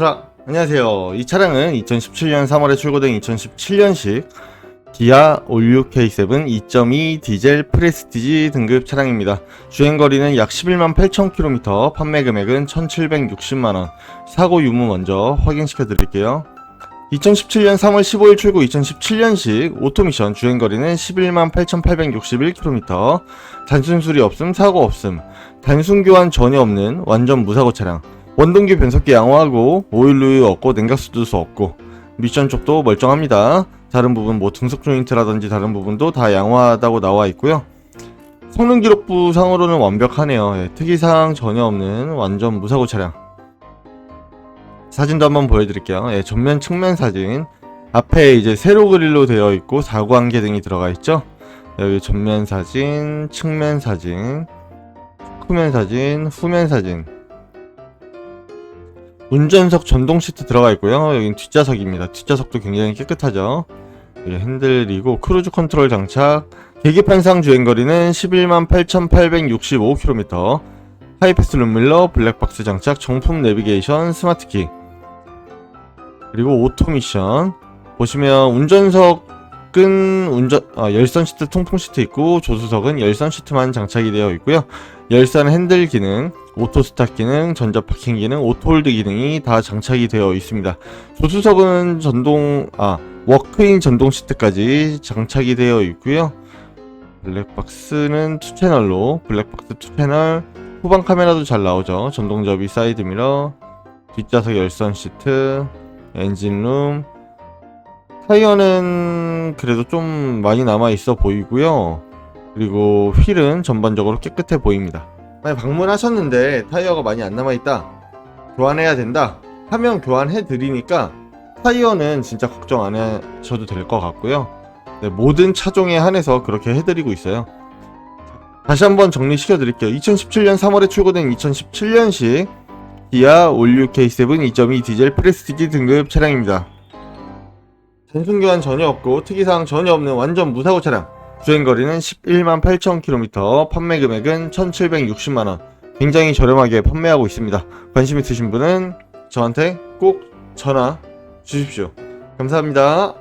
자, 안녕하세요. 이 차량은 2017년 3월에 출고된 2017년식 기아 올류 K7 2.2 디젤 프레스티지 등급 차량입니다. 주행거리는 약 11만 8천 킬로미터, 판매 금액은 1,760만 원. 사고 유무 먼저 확인시켜 드릴게요. 2017년 3월 15일 출고 2017년식 오토미션 주행거리는 11만 8,861km, 단순 수리 없음, 사고 없음, 단순 교환 전혀 없는 완전 무사고 차량. 원동기 변속기 양호하고 오일루유 없고 냉각수도 없고 미션 쪽도 멀쩡합니다. 다른 부분 뭐 등속 조인트라든지 다른 부분도 다 양호하다고 나와 있고요. 성능 기록부 상으로는 완벽하네요. 예, 특이사항 전혀 없는 완전 무사고 차량. 사진도 한번 보여드릴게요. 예, 전면 측면 사진. 앞에 이제 세로 그릴로 되어 있고 사구안개 등이 들어가 있죠. 여기 전면 사진, 측면 사진, 후면 사진, 후면 사진. 운전석 전동 시트 들어가 있고요. 여긴 뒷좌석입니다. 뒷좌석도 굉장히 깨끗하죠. 여기 핸들이고 크루즈 컨트롤 장착. 계기판상 주행거리는 11만 8,865km. 하이패스 룸밀러, 블랙박스 장착, 정품 내비게이션, 스마트키. 그리고 오토 미션. 보시면 운전석 은 운전 아, 열선 시트 통풍 시트 있고 조수석은 열선 시트만 장착이 되어 있고요. 열선 핸들 기능, 오토 스타트 기능, 전자 파킹 기능, 오토 홀드 기능이 다 장착이 되어 있습니다. 조수석은 전동 아 워크인 전동 시트까지 장착이 되어 있고요. 블랙박스는 투 채널로 블랙박스 투 채널 후방 카메라도 잘 나오죠. 전동 접이 사이드 미러, 뒷좌석 열선 시트, 엔진룸 타이어는 그래도 좀 많이 남아 있어 보이고요. 그리고 휠은 전반적으로 깨끗해 보입니다. 만약 방문하셨는데 타이어가 많이 안 남아 있다. 교환해야 된다. 하면 교환해 드리니까 타이어는 진짜 걱정 안 하셔도 될 것 같고요. 네, 모든 차종에 한해서 그렇게 해드리고 있어요. 다시 한번 정리시켜 드릴게요. 2017년 3월에 출고된 2017년식 기아 올류 K7 2.2 디젤 프레스티지 등급 차량입니다. 단순 교환 전혀 없고 특이사항 전혀 없는 완전 무사고 차량. 주행거리는 11만 8천 킬로미터, 판매 금액은 1,760만 원. 굉장히 저렴하게 판매하고 있습니다. 관심 있으신 분은 저한테 꼭 전화 주십시오. 감사합니다.